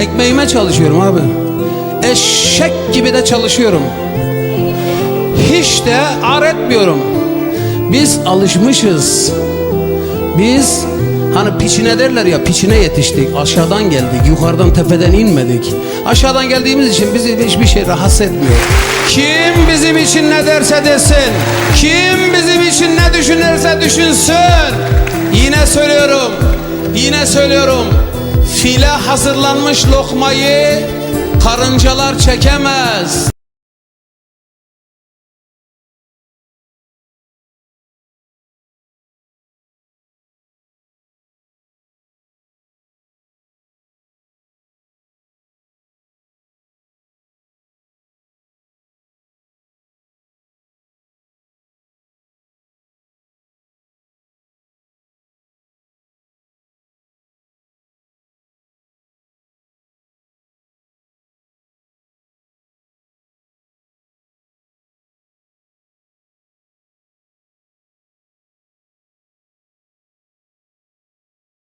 Ekmeğime çalışıyorum abi. Eşek gibi de çalışıyorum. Hiç de ar etmiyorum. Biz alışmışız. Biz hani piçine derler ya piçine yetiştik. Aşağıdan geldik. Yukarıdan tepeden inmedik. Aşağıdan geldiğimiz için bizi hiçbir şey rahatsız etmiyor. Kim bizim için ne derse desin. Kim bizim için ne düşünürse düşünsün. Yine söylüyorum. Yine söylüyorum. File hazırlanmış lokmayı karıncalar çekemez.